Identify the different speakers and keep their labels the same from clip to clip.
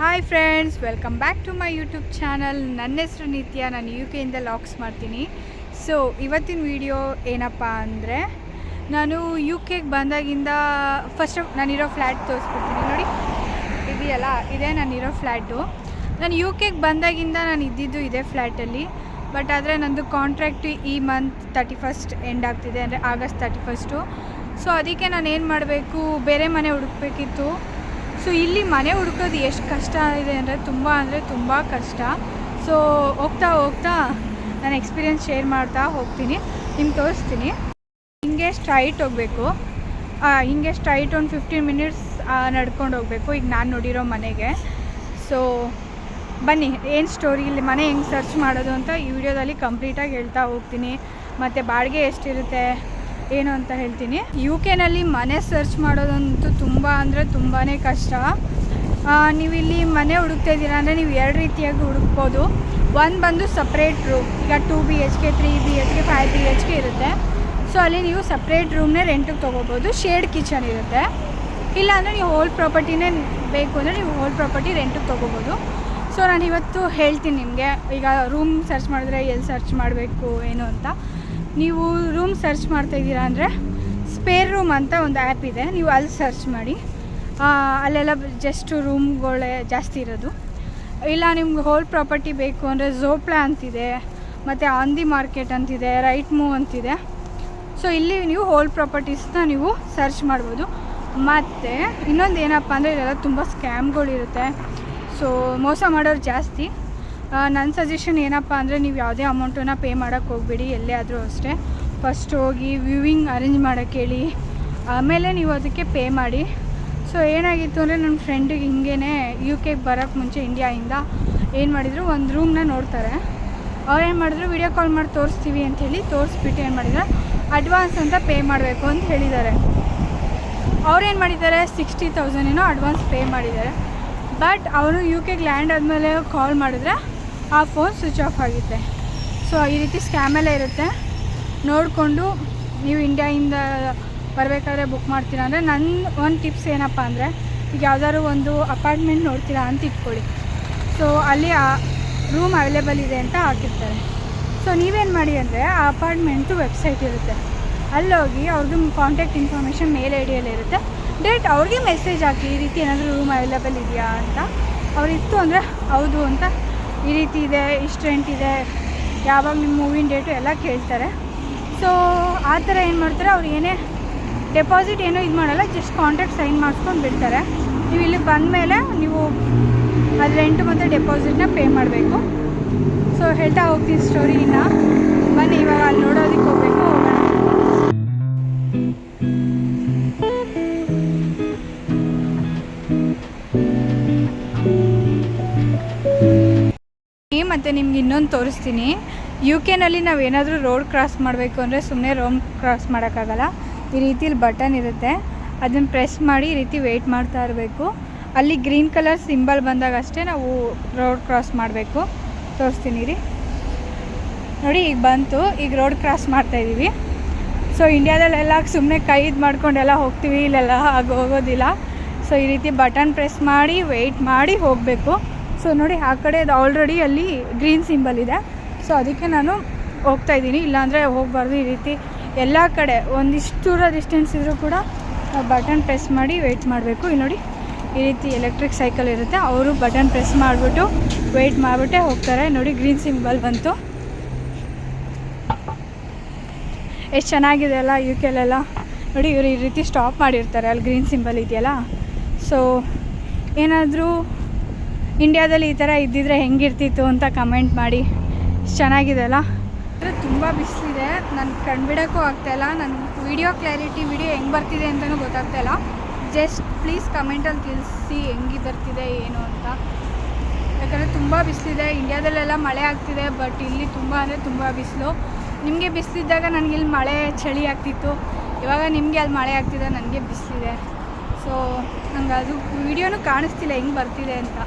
Speaker 1: Hi friends welcome back to my YouTube channel ನನ್ನ ಹೆಸರು ನಿತ್ಯ, ನಾನು ಯು ಕೆಯಿಂದ ಲಾಕ್ಸ್ ಮಾಡ್ತೀನಿ. ಸೊ ಇವತ್ತಿನ ವಿಡಿಯೋ ಏನಪ್ಪ ಅಂದರೆ, ನಾನು ಯು ಕೆಗೆ ಬಂದಾಗಿಂದ ಫಸ್ಟ್ ನಾನಿರೋ ಫ್ಲ್ಯಾಟ್ ತೋರಿಸ್ಬಿಡ್ತೀನಿ. ನೋಡಿ, ಇದೆಯಲ್ಲ, ಇದೇ ನಾನಿರೋ ಫ್ಲ್ಯಾಟು ನಾನು ಯು ಕೆಗೆ ಬಂದಾಗಿಂದ ನಾನು ಇದ್ದಿದ್ದು ಇದೇ ಫ್ಲ್ಯಾಟಲ್ಲಿ ಬಟ್ ಆದರೆ ನಂದು ಕಾಂಟ್ರಾಕ್ಟ್ ಈ ಮಂತ್ ತರ್ಟಿ ಫಸ್ಟ್ ಎಂಡ್ ಆಗ್ತಿದೆ, ಅಂದರೆ ಆಗಸ್ಟ್ ತರ್ಟಿ ಫಸ್ಟು ಸೊ ಅದಕ್ಕೆ ನಾನು ಏನು ಮಾಡಬೇಕು, ಬೇರೆ ಮನೆ ಹುಡುಕ್ಬೇಕಿತ್ತು. ಸೊ ಇಲ್ಲಿ ಮನೆ ಹುಡುಕೋದು ಎಷ್ಟು ಕಷ್ಟ ಇದೆ ಅಂದರೆ ತುಂಬ ಅಂದರೆ ತುಂಬ ಕಷ್ಟ. ಸೊ ಹೋಗ್ತಾ ಹೋಗ್ತಾ ನಾನು ಎಕ್ಸ್ಪೀರಿಯನ್ಸ್ ಶೇರ್ ಮಾಡ್ತಾ ಹೋಗ್ತೀನಿ. ನಿಮ್ಗೆ ತೋರಿಸ್ತೀನಿ. ಹಿಂಗೆ ಸ್ಟ್ರೈಟ್ ಹೋಗಬೇಕು. ಹಿಂಗೆ ಸ್ಟ್ರೈಟ್ ಒಂದು ಫಿಫ್ಟೀನ್ ಮಿನಿಟ್ಸ್ ನಡ್ಕೊಂಡು ಹೋಗಬೇಕು. ಈಗ ನಾನು ನೋಡಿರೋ ಮನೆಗೆ. ಸೊ ಬನ್ನಿ, ಏನು ಸ್ಟೋರಿ ಇಲ್ಲಿ, ಮನೆ ಹೆಂಗೆ ಸರ್ಚ್ ಮಾಡೋದು ಅಂತ ಈ ವಿಡಿಯೋದಲ್ಲಿ ಕಂಪ್ಲೀಟಾಗಿ ಹೇಳ್ತಾ ಹೋಗ್ತೀನಿ. ಮತ್ತು ಬಾಡಿಗೆ ಎಷ್ಟಿರುತ್ತೆ? ಏನು ಅಂತ ಹೇಳ್ತೀನಿ. ಯು ಕೆನಲ್ಲಿ ಮನೆ ಸರ್ಚ್ ಮಾಡೋದಂತೂ ತುಂಬ ಅಂದರೆ ತುಂಬಾ ಕಷ್ಟ. ನೀವು ಇಲ್ಲಿ ಮನೆ ಹುಡುಕ್ತಾ ಇದ್ದೀರಾ ಅಂದರೆ ನೀವು ಎರಡು ರೀತಿಯಾಗಿ ಹುಡುಕ್ಬೋದು. ಒಂದು ಬಂದು ಸಪ್ರೇಟ್ ರೂಮ್ ಈಗ two B H K three B H K five B H K ಇರುತ್ತೆ. ಸೊ ಅಲ್ಲಿ ನೀವು ಸಪ್ರೇಟ್ ರೂಮ್ನೇ ರೆಂಟಿಗೆ ತೊಗೋಬೋದು ಶೇಡ್ ಕಿಚನ್ ಇರುತ್ತೆ. ಇಲ್ಲಾಂದರೆ ನೀವು ಹೋಲ್ ಪ್ರಾಪರ್ಟಿನೇ ಬೇಕು ಅಂದರೆ ನೀವು ಹೋಲ್ ಪ್ರಾಪರ್ಟಿ ರೆಂಟಿಗೆ ತೊಗೋಬೋದು. ಸೊ ನಾನು ಇವತ್ತು ಹೇಳ್ತೀನಿ ನಿಮಗೆ, ಈಗ ರೂಮ್ ಸರ್ಚ್ ಮಾಡಿದ್ರೆ ಎಲ್ಲಿ ಸರ್ಚ್ ಮಾಡಬೇಕು, ಏನು ಅಂತ. ನೀವು ರೂಮ್ ಸರ್ಚ್ ಮಾಡ್ತಾ ಇದ್ದೀರಾ ಅಂದರೆ ಸ್ಪೇರ್ ರೂಮ್ ಅಂತ ಒಂದು ಆ್ಯಪ್ ಇದೆ. ನೀವು ಅಲ್ಲಿ ಸರ್ಚ್ ಮಾಡಿ. ಅಲ್ಲೆಲ್ಲ ಜಸ್ಟ್ ರೂಮ್ಗಳೇ ಜಾಸ್ತಿ ಇರೋದು. ಇಲ್ಲ, ನಿಮ್ಗೆ ಹೋಲ್ ಪ್ರಾಪರ್ಟಿ ಬೇಕು ಅಂದರೆ ಝೋಪ್ಲಾ ಅಂತಿದೆ, ಮತ್ತು ಆನ್ ದಿ ಮಾರ್ಕೆಟ್ ಅಂತಿದೆ ರೈಟ್ ಮೂವ್ ಅಂತಿದೆ. ಸೊ ಇಲ್ಲಿ ನೀವು ಹೋಲ್ ಪ್ರಾಪರ್ಟೀಸ್ನ ನೀವು ಸರ್ಚ್ ಮಾಡ್ಬೋದು. ಮತ್ತು ಇನ್ನೊಂದು ಏನಪ್ಪ ಅಂದರೆ ಇಲ್ಲೆಲ್ಲ ತುಂಬ ಸ್ಕ್ಯಾಮ್ಗಳಿರುತ್ತೆ ಸೊ ಮೋಸ ಮಾಡೋರು ಜಾಸ್ತಿ. ನನ್ನ ಸಜೆಷನ್ ಏನಪ್ಪ ಅಂದರೆ ನೀವು ಯಾವುದೇ ಅಮೌಂಟನ್ನು ಪೇ ಮಾಡೋಕ್ಕೆ ಹೋಗ್ಬೇಡಿ ಎಲ್ಲೇ ಆದರೂ ಅಷ್ಟೇ. ಫಸ್ಟ್ ಹೋಗಿ ವ್ಯೂವಿಂಗ್ ಅರೇಂಜ್ ಮಾಡೋಕ್ಕೆ ಹೇಳಿ. ಆಮೇಲೆ ನೀವು ಅದಕ್ಕೆ ಪೇ ಮಾಡಿ. ಸೊ ಏನಾಗಿತ್ತು ಅಂದರೆ ನನ್ನ ಫ್ರೆಂಡಿಗೆ ಹಿಂಗೇ ಯು ಕೆಗೆ ಬರೋಕ್ಕೆ ಮುಂಚೆ ಇಂಡಿಯಾಯಿಂದ ಏನು ಮಾಡಿದರು, ಒಂದು ರೂಮ್ನ ನೋಡ್ತಾರೆ. ಅವ್ರು ಏನು ಮಾಡಿದ್ರು ವಿಡಿಯೋ ಕಾಲ್ ಮಾಡಿ ತೋರಿಸ್ತೀವಿ ಅಂಥೇಳಿ ತೋರಿಸ್ಬಿಟ್ಟು ಏನು ಮಾಡಿದ್ದಾರೆ ಅಡ್ವಾನ್ಸ್ ಅಂತ ಪೇ ಮಾಡಬೇಕು ಅಂತ ಹೇಳಿದ್ದಾರೆ. ಅವ್ರೇನು ಮಾಡಿದ್ದಾರೆ ಸಿಕ್ಸ್ಟಿ ತೌಸಂಡ್ ಏನೋ ಅಡ್ವಾನ್ಸ್ ಪೇ ಮಾಡಿದ್ದಾರೆ. ಬಟ್ ಅವರು ಯು ಕೆಗೆ ಲ್ಯಾಂಡ್ ಆದಮೇಲೆ ಕಾಲ್ ಮಾಡಿದ್ರೆ ಆ ಫೋನ್ ಸ್ವಿಚ್ ಆಫ್ ಆಗುತ್ತೆ ಸೊ ಈ ರೀತಿ ಸ್ಕ್ಯಾಮೆಲ್ಲ ಇರುತ್ತೆ. ನೋಡಿಕೊಂಡು ನೀವು ಇಂಡಿಯಾಯಿಂದ ಬರಬೇಕಾದ್ರೆ ಬುಕ್ ಮಾಡ್ತೀರಾ ಅಂದರೆ ನನ್ನ ಒಂದು ಟಿಪ್ಸ್ ಏನಪ್ಪ ಅಂದರೆ ಈಗ ಯಾವ್ದಾದ್ರು ಒಂದು ಅಪಾರ್ಟ್ಮೆಂಟ್ ನೋಡ್ತೀರಾ ಅಂತ ಇಟ್ಕೊಳ್ಳಿ. ಸೊ ಅಲ್ಲಿ ಆ ರೂಮ್ ಅವೈಲೇಬಲ್ ಇದೆ ಅಂತ ಹಾಕಿರ್ತಾರೆ. ಸೊ ನೀವೇನು ಮಾಡಿ ಅಂದರೆ ಆ ಅಪಾರ್ಟ್ಮೆಂಟು ವೆಬ್ಸೈಟ್ ಇರುತ್ತೆ. ಅಲ್ಲೋಗಿ ಅವ್ರದ್ದು ಕಾಂಟ್ಯಾಕ್ಟ್ ಇನ್ಫಾರ್ಮೇಷನ್ ಮೇಲ್ ಐ ಡಿಯಲ್ಲಿ ಇರುತ್ತೆ. ಡೈರೆಕ್ಟ್ ಅವ್ರಿಗೆ ಮೆಸೇಜ್ ಹಾಕಿ ಈ ರೀತಿ ಏನಾದರೂ ರೂಮ್ ಅವೈಲೇಬಲ್ ಇದೆಯಾ ಅಂತ ಅವ್ರು ಇತ್ತು ಅಂದರೆ ಹೌದು ಅಂತ ಈ ರೀತಿ ಇದೆ, ಇಷ್ಟು ರೆಂಟ್ ಇದೆ, ಯಾವಾಗ ನಿಮ್ಮ ಮೂವಿನ ಡೇಟು ಎಲ್ಲ ಕೇಳ್ತಾರೆ. ಸೊ ಆ ಥರ ಏನು ಮಾಡ್ತಾರೆ, ಅವ್ರು ಏನೇ ಡೆಪಾಸಿಟ್ ಏನೂ ಇದು ಮಾಡಲ್ಲ ಜಸ್ಟ್ ಕಾಂಟ್ರಾಕ್ಟ್ ಸೈನ್ ಮಾಡಿಸ್ಕೊಂಡು ಬಿಡ್ತಾರೆ. ನೀವು ಇಲ್ಲಿ ಬಂದಮೇಲೆ ನೀವು ಅದು ರೆಂಟ್ ಮತ್ತು ಡೆಪಾಸಿಟ್ನ ಪೇ ಮಾಡಬೇಕು. ಸೊ ಹೇಳ್ತಾ ಹೋಗ್ತೀನಿ ಸ್ಟೋರಿನ ಬನ್ನಿ, ಇವಾಗ ಅಲ್ಲಿ ನೋಡೋದಕ್ಕೆ ಹೋಗ್ಬೇಕು. ಮತ್ತು ನಿಮ್ಗೆ ಇನ್ನೊಂದು ತೋರಿಸ್ತೀನಿ. ಯು ಕೆನಲ್ಲಿ ನಾವು ಏನಾದರೂ ರೋಡ್ ಕ್ರಾಸ್ ಮಾಡಬೇಕು ಅಂದರೆ ಸುಮ್ಮನೆ ರೋಮ್ ಕ್ರಾಸ್ ಮಾಡೋಕ್ಕಾಗಲ್ಲ. ಈ ರೀತಿಲಿ ಬಟನ್ ಇರುತ್ತೆ. ಅದನ್ನು ಪ್ರೆಸ್ ಮಾಡಿ ಈ ರೀತಿ ವೆಯ್ಟ್ ಮಾಡ್ತಾ ಇರಬೇಕು. ಅಲ್ಲಿ ಗ್ರೀನ್ ಕಲರ್ ಸಿಂಬಲ್ ಬಂದಾಗ ಅಷ್ಟೇ ನಾವು ರೋಡ್ ಕ್ರಾಸ್ ಮಾಡಬೇಕು. ತೋರಿಸ್ತೀನಿ ರೀ ನೋಡಿ, ಈಗ ಬಂತು. ಈಗ ರೋಡ್ ಕ್ರಾಸ್ ಮಾಡ್ತಾ ಇದ್ದೀವಿ ಸೊ ಇಂಡ್ಯಾದಲ್ಲೆಲ್ಲ ಸುಮ್ಮನೆ ಕೈ ಇದು ಮಾಡ್ಕೊಂಡೆಲ್ಲ ಹೋಗ್ತೀವಿ. ಇಲ್ಲೆಲ್ಲ ಹಾಗೆ ಹೋಗೋದಿಲ್ಲ. ಸೊ ಈ ರೀತಿ ಬಟನ್ ಪ್ರೆಸ್ ಮಾಡಿ ವೆಯ್ಟ್ ಮಾಡಿ ಹೋಗಬೇಕು. ಸೊ ನೋಡಿ, ಆ ಕಡೆ ಅದು ಆಲ್ರೆಡಿ ಅಲ್ಲಿ ಗ್ರೀನ್ ಸಿಂಬಲ್ ಇದೆ. ಸೊ ಅದಕ್ಕೆ ನಾನು ಹೋಗ್ತಾ ಇದ್ದೀನಿ. ಇಲ್ಲಾಂದರೆ ಹೋಗಬಾರ್ದು ಈ ರೀತಿ. ಎಲ್ಲ ಕಡೆ ಒಂದಿಷ್ಟು ದೂರ ಡಿಸ್ಟೆನ್ಸ್ ಇದ್ದರೂ ಕೂಡ ಬಟನ್ ಪ್ರೆಸ್ ಮಾಡಿ ವೆಯ್ಟ್ ಮಾಡಬೇಕು. ಇಲ್ಲಿ ನೋಡಿ, ಈ ರೀತಿ ಎಲೆಕ್ಟ್ರಿಕ್ ಸೈಕಲ್ ಇರುತ್ತೆ. ಅವರು ಬಟನ್ ಪ್ರೆಸ್ ಮಾಡಿಬಿಟ್ಟು ವೆಯ್ಟ್ ಮಾಡಿಬಿಟ್ಟೆ ಹೋಗ್ತಾರೆ. ನೋಡಿ ಗ್ರೀನ್ ಸಿಂಬಲ್ ಬಂತು. ಎಷ್ಟು ಚೆನ್ನಾಗಿದೆ ಅಲ್ಲ ಯು ಕೆಲೆಲ್ಲ ನೋಡಿ, ಇವರು ಈ ರೀತಿ ಸ್ಟಾಪ್ ಮಾಡಿರ್ತಾರೆ. ಅಲ್ಲಿ ಗ್ರೀನ್ ಸಿಂಬಲ್ ಇದೆಯಲ್ಲ. ಸೊ ಏನಾದರೂ ಇಂಡ್ಯಾದಲ್ಲಿ ಈ ಥರ ಇದ್ದಿದ್ರೆ ಹೆಂಗಿರ್ತಿತ್ತು ಅಂತ ಕಮೆಂಟ್ ಮಾಡಿ. ಚೆನ್ನಾಗಿದೆ ಅಲ್ಲ? ಅಂದರೆ ತುಂಬ ಬಿಸಿಲಿದೆ. ನಾನು ಕಂಡುಬಿಡೋಕ್ಕೂ ಆಗ್ತಾಯಿಲ್ಲ ನನ್ನ ವಿಡಿಯೋ ಕ್ಲಾರಿಟಿ ವಿಡಿಯೋ ಹೆಂಗೆ ಬರ್ತಿದೆ ಅಂತಲೂ ಗೊತ್ತಾಗ್ತಾಯಿಲ್ಲ ಜಸ್ಟ್ ಪ್ಲೀಸ್ ಕಮೆಂಟಲ್ಲಿ ತಿಳಿಸಿ ಹೆಂಗೆ ಬರ್ತಿದೆ, ಏನು ಅಂತ. ಯಾಕಂದರೆ ತುಂಬ ಬಿಸಿಲಿದೆ. ಇಂಡಿಯಾದಲ್ಲೆಲ್ಲ ಮಳೆ ಆಗ್ತಿದೆ ಬಟ್ ಇಲ್ಲಿ ತುಂಬ ಅಂದರೆ ತುಂಬ ಬಿಸಿಲು. ನಿಮಗೆ ಬಿಸಿಲಿದ್ದಾಗ ನನಗೆ ಇಲ್ಲಿ ಮಳೆ ಚಳಿ ಆಗ್ತಿತ್ತು. ಇವಾಗ ನಿಮಗೆ ಅಲ್ಲಿ ಮಳೆ ಆಗ್ತಿದೆ, ನನಗೆ ಬಿಸಿಲಿದೆ. ಸೊ ನಂಗೆ ಅದು ವಿಡಿಯೋನೂ ಕಾಣಿಸ್ತಿಲ್ಲ ಹೆಂಗೆ ಬರ್ತಿದೆ ಅಂತ.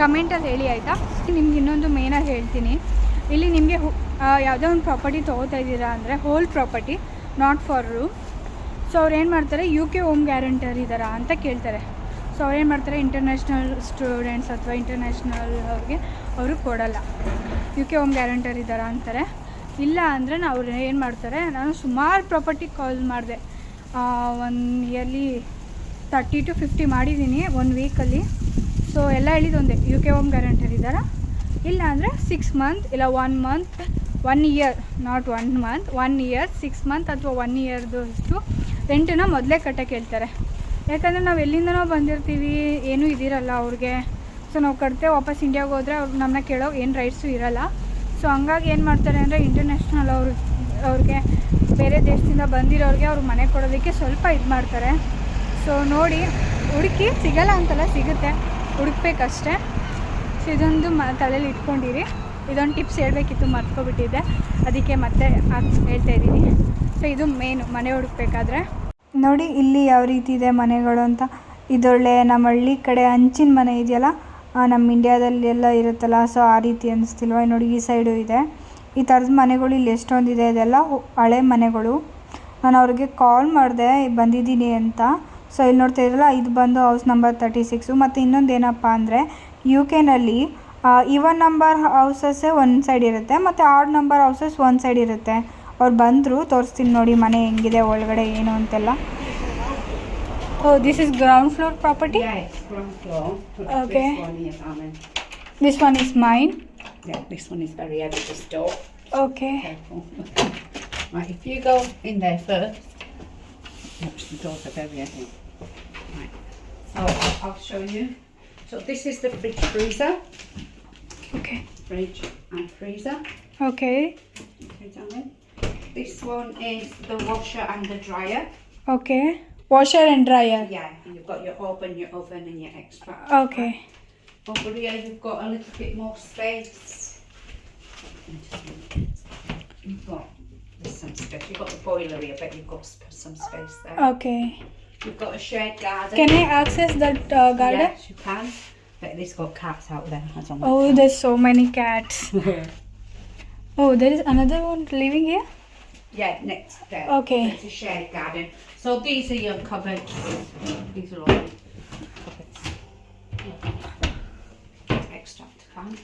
Speaker 1: ಕಮೆಂಟಲ್ಲಿ ಹೇಳಿ ಆಯಿತಾ? ನಿಮ್ಗೆ ಇನ್ನೊಂದು ಮೇನಾಗಿ ಹೇಳ್ತೀನಿ. ಇಲ್ಲಿ ನಿಮಗೆ ಯಾವುದೋ ಒಂದು ಪ್ರಾಪರ್ಟಿ ತೊಗೋತಾ ಇದ್ದೀರಾ ಅಂದರೆ whole property not for room so ಅವ್ರು ಏನು ಮಾಡ್ತಾರೆ? ಯು ಕೆ ಹೋಮ್ ಗ್ಯಾರಂಟರ್ ಇದ್ದಾರಾ ಅಂತ ಕೇಳ್ತಾರೆ. ಸೊ ಅವ್ರೇನು ಮಾಡ್ತಾರೆ? ಇಂಟರ್ನ್ಯಾಷನಲ್ ಸ್ಟೂಡೆಂಟ್ಸ್ ಅಥವಾ ಇಂಟರ್ನ್ಯಾಷನಲ್ ಅವ್ರಿಗೆ ಅವರು ಕೊಡಲ್ಲ. ಯು ಕೆ ಹೋಮ್ ಗ್ಯಾರಂಟರ್ ಇದ್ದಾರಾ ಅಂತಾರೆ. ಇಲ್ಲ ಅಂದರೆ ನಾವು ಅವ್ರು ಏನು ಮಾಡ್ತಾರೆ? ನಾನು ಸುಮಾರು ಪ್ರಾಪರ್ಟಿ ಕಾಲ್ ಮಾಡಿದೆ. One yearly thirty to fifty ಮಾಡಿದ್ದೀನಿ ಒನ್ ವೀಕಲ್ಲಿ ಸೊ ಎಲ್ಲ ಹೇಳಿದ್ದು ಒಂದೇ ಯು ಕೆ ಹೋಮ್ ಗ್ಯಾರಂಟರ್ ಇದ್ದಾರಾ? ಇಲ್ಲ ಅಂದರೆ ಸಿಕ್ಸ್ ಮಂತ್ ಇಲ್ಲ one month one year not one month one year six month ಅಥವಾ ಒನ್ ಇಯರ್ದು ಅಷ್ಟು ರೆಂಟನ್ನ ಮೊದಲೇ ಕಟ್ಟಕ್ಕೆ ಹೇಳ್ತಾರೆ. ಯಾಕಂದರೆ ನಾವು ಎಲ್ಲಿಂದನೋ ಬಂದಿರ್ತೀವಿ, ಏನೂ ಇದಿರಲ್ಲ ಅವ್ರಿಗೆ. ಸೊ ನಾವು ಕಟ್ತೆ ವಾಪಸ್ ಇಂಡಿಯಾಗೆ ಹೋದರೆ ಅವ್ರು ನಮ್ಮನ್ನ ಕೇಳೋ ಏನು ರೈಟ್ಸು ಇರಲ್ಲ. ಸೊ ಹಂಗಾಗಿ ಏನು ಮಾಡ್ತಾರೆ ಅಂದರೆ ಇಂಟರ್ನ್ಯಾಷನಲ್ ಅವರು, ಅವ್ರಿಗೆ ಬೇರೆ ದೇಶದಿಂದ ಬಂದಿರೋರಿಗೆ ಅವ್ರಿಗೆ ಮನೆ ಕೊಡೋದಕ್ಕೆ ಸ್ವಲ್ಪ ಇದು ಮಾಡ್ತಾರೆ. ಸೊ ನೋಡಿ, ಹುಡುಕಿ ಸಿಗಲ್ಲ ಅಂತಲ್ಲ ಸಿಗುತ್ತೆ. ಹುಡುಕ್ಬೇಕಷ್ಟೇ. ಸೊ ಇದೊಂದು ಮ ತಲೆಯಲ್ಲಿ ಇಟ್ಕೊಂಡಿರಿ. ಇದೊಂದು ಟಿಪ್ಸ್ ಹೇಳಬೇಕಿತ್ತು, ಮರ್ತ್ಕೊಬಿಟ್ಟಿದ್ದೆ. ಅದಕ್ಕೆ ಮತ್ತೆ ಹೇಳ್ತಾ ಇದ್ದೀನಿ. ಸೊ ಇದು ಮೇನು ಮನೆ ಹುಡುಕ್ಬೇಕಾದ್ರೆ. ನೋಡಿ, ಇಲ್ಲಿ ಯಾವ ರೀತಿ ಇದೆ ಮನೆಗಳು ಅಂತ. ಇದೊಳ್ಳೆ ನಮ್ಮ ಹಳ್ಳಿ ಕಡೆ ಹಂಚಿನ ಮನೆ ಇದೆಯಲ್ಲ? ನಮ್ಮ ಇಂಡಿಯಾದಲ್ಲಿ ಎಲ್ಲ ಇರುತ್ತಲ್ಲ ಸೊ ಆ ರೀತಿ ಅನಿಸ್ತಿಲ್ವ? ನೋಡಿ ಈ ಸೈಡು ಇದೆ. ಈ ಥರದ ಮನೆಗಳು ಇಲ್ಲಿ ಎಷ್ಟೊಂದಿದೆ ಇದೆಲ್ಲ? ಹಳೆ ಮನೆಗಳು. ನಾನು ಅವ್ರಿಗೆ ಕಾಲ್ ಮಾಡಿದೆ, ಬಂದಿದ್ದೀನಿ ಅಂತ. ಸೊ ಇಲ್ಲಿ ನೋಡ್ತಾ ಇದ್ರಲ್ಲ ಇದು ಬಂದು ಹೌಸ್ ನಂಬರ್ ತರ್ಟಿ ಸಿಕ್ಸು ಮತ್ತು ಇನ್ನೊಂದು ಏನಪ್ಪ ಅಂದರೆ ಯು ಕೆನಲ್ಲಿ ಇವನ್ ನಂಬರ್ ಹೌಸಸ್ಸೇ ಒಂದು ಸೈಡ್ ಇರುತ್ತೆ ಮತ್ತು ಆಡ್ ನಂಬರ್ ಹೌಸಸ್ ಒಂದು ಸೈಡ್ ಇರುತ್ತೆ ಅವ್ರು ಬಂದರು ತೋರಿಸ್ತೀನಿ ನೋಡಿ ಮನೆ ಹೆಂಗಿದೆ ಒಳಗಡೆ ಏನು ಅಂತೆಲ್ಲ ಓ this is ground floor property
Speaker 2: okay
Speaker 1: Okay. This one is main
Speaker 2: this very store.
Speaker 1: Okay
Speaker 2: Careful. right, if you go in there first. The door are very heavy. Right, so I'll show you. So this is the fridge freezer.
Speaker 1: Okay.
Speaker 2: Fridge and freezer. Okay. This one is the washer and the dryer.
Speaker 1: Okay. Washer and dryer.
Speaker 2: Yeah, and you've got your oven, your oven and your extra.
Speaker 1: Okay.
Speaker 2: Over here you've got a little bit more space. You've got, some space. You've got the boiler here, but you've got some space there.
Speaker 1: Okay.
Speaker 2: You've got a shared garden.
Speaker 1: Can I access that uh, garden?
Speaker 2: Yes, you can. But this got cats out there.
Speaker 1: oh, there's so many cats. oh, there is another one living here.
Speaker 2: Yeah, next there.
Speaker 1: Okay.
Speaker 2: It's a shared garden. So these are your cupboards. These are all cupboards. Extract fan.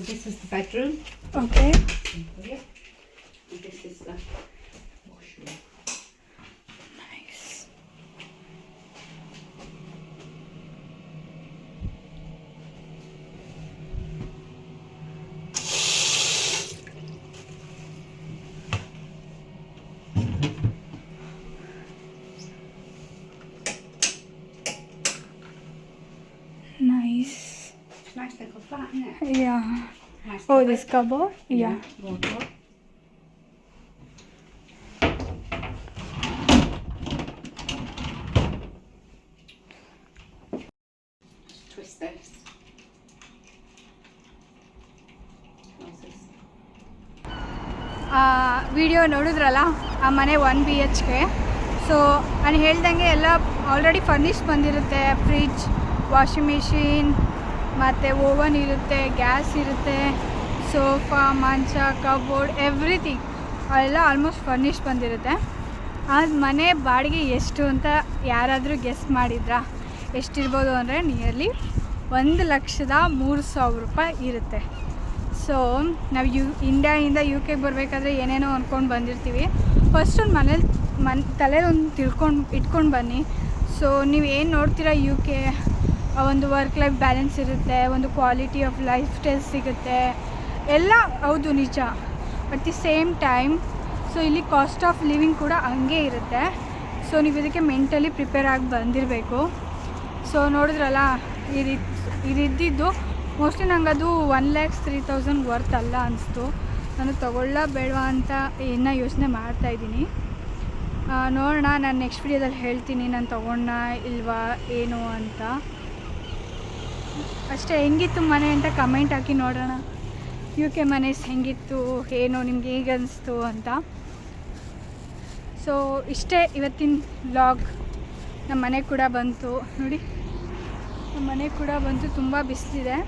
Speaker 2: This is the bedroom.
Speaker 1: Okay
Speaker 2: sesler. Hoş mu?
Speaker 1: Nice. Nice.
Speaker 2: Nice little flat, isn't it?
Speaker 1: Yeah.
Speaker 2: Nice
Speaker 1: oh, this cupboard? Yeah.
Speaker 2: yeah.
Speaker 1: Video ನೋಡಿದ್ರಲ್ಲ, ಆ ಮನೆ one B H K so ನಾನು ಹೇಳ್ದಂಗೆ ಎಲ್ಲ already furnish ಬಂದಿರುತ್ತೆ fridge washing machine ಮತ್ತು oven ಇರುತ್ತೆ gas ಇರುತ್ತೆ. ಸೋಫಾ ಮಂಚ ಕಬೋರ್ಡ್ ಎವ್ರಿಥಿಂಗ್ ಎಲ್ಲ ಆಲ್ಮೋಸ್ಟ್ ಫರ್ನಿಶ್ ಬಂದಿರುತ್ತೆ. ಆ ಮನೆ ಬಾಡಿಗೆ ಎಷ್ಟು ಅಂತ ಯಾರಾದರೂ ಗೆಸ್ ಮಾಡಿದ್ರಾ? ಎಷ್ಟಿರ್ಬೋದು ಅಂದರೆ ನಿಯರ್ಲಿ ಒಂದು ಲಕ್ಷದ ಮೂರು ಸಾವಿರ ರೂಪಾಯಿ ಇರುತ್ತೆ. ಸೊ, ನಾವು ಯು ಇಂಡಿಯಾಯಿಂದ ಯು ಕೆಗೆ ಬರಬೇಕಾದ್ರೆ ಏನೇನೋ ಅಂದ್ಕೊಂಡು ಬಂದಿರ್ತೀವಿ. ಫಸ್ಟ್ ಒಂದು ಮನೇಲಿ, ಮನ್ ತಲೆ ಒಂದು ತಿಳ್ಕೊಂಡು, ಇಟ್ಕೊಂಡು ಬನ್ನಿ. ಸೊ ನೀವು ಏನು ನೋಡ್ತೀರಾ ಯು ಕೆ ಒಂದು ವರ್ಕ್ ಲೈಫ್ ಬ್ಯಾಲೆನ್ಸ್ ಇರುತ್ತೆ, ಒಂದು ಕ್ವಾಲಿಟಿ ಆಫ್ ಲೈಫ್ ಸ್ಟೈಲ್ ಸಿಗುತ್ತೆ. ಎಲ್ಲ ಹೌದು ನಿಜ at the same time so ಇಲ್ಲಿ ಕಾಸ್ಟ್ ಆಫ್ ಲಿವಿಂಗ್ ಕೂಡ ಹಂಗೆ ಇರುತ್ತೆ. ಸೊ ನೀವು ಇದಕ್ಕೆ ಮೆಂಟಲಿ ಪ್ರಿಪೇರ್ ಆಗಿ ಬಂದಿರಬೇಕು. ಸೊ ನೋಡಿದ್ರಲ್ಲ ಇದು ಇದಿದ್ದು ಮೋಸ್ಟ್ಲಿ ನಂಗೆ ಅದು one lakhs three thousand worth ಅಲ್ಲ ಅನಿಸ್ತು. ನಾನು ತೊಗೊಳ್ಳ ಬೇಡವಾ ಅಂತ ಇನ್ನೂ ಯೋಚನೆ ಮಾಡ್ತಾ ಇದ್ದೀನಿ. ನೋಡೋಣ, ನಾನು ನೆಕ್ಸ್ಟ್ ವಿಡಿಯೋದಲ್ಲಿ ಹೇಳ್ತೀನಿ ನಾನು ತೊಗೊಂಡ ಇಲ್ವಾ, ಏನು ಅಂತ. ಅಷ್ಟೇ, ಹೆಂಗಿತ್ತು ಮನೆ ಅಂತ ಕಮೆಂಟ್ ಹಾಕಿ ನೋಡೋಣ. ಯು ಕೆ ಮನೇಸ್ ಹೆಂಗಿತ್ತು, ಏನು, ನಿಮ್ಗೆ ಹೇಗೆ ಅನಿಸ್ತು ಅಂತ. ಸೊ ಇಷ್ಟೇ ಇವತ್ತಿನ ಲಾಗ್ ನಮ್ಮ ಮನೆ ಕೂಡ ಬಂತು. ನೋಡಿ ನಮ್ಮ ಮನೆ ಕೂಡ ಬಂತು, ತುಂಬ ಬಿಸಿಲಿದೆ.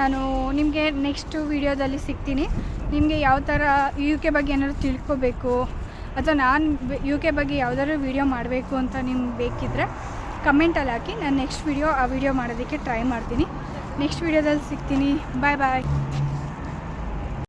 Speaker 1: ನಾನು ನಿಮಗೆ ನೆಕ್ಸ್ಟು ವೀಡಿಯೋದಲ್ಲಿ ಸಿಗ್ತೀನಿ. ನಿಮಗೆ ಯಾವ ಥರ ಯು ಕೆ ಬಗ್ಗೆ ಏನಾದ್ರು ತಿಳ್ಕೊಬೇಕು, ಅಥವಾ ನಾನು ಯು ಕೆ ಬಗ್ಗೆ ಯಾವುದಾದ್ರು ವೀಡಿಯೋ ಮಾಡಬೇಕು ಅಂತ ನಿಮ್ಗೆ ಬೇಕಿದ್ದರೆ ಕಮೆಂಟಲ್ಲಿ ಹಾಕಿ. ನಾನು ನೆಕ್ಸ್ಟ್ ವೀಡಿಯೋ ಆ ವಿಡಿಯೋ ಮಾಡೋದಕ್ಕೆ ಟ್ರೈ ಮಾಡ್ತೀನಿ. ನೆಕ್ಸ್ಟ್ ವೀಡಿಯೋದಲ್ಲಿ ಸಿಗ್ತೀನಿ. ಬಾಯ್ ಬಾಯ್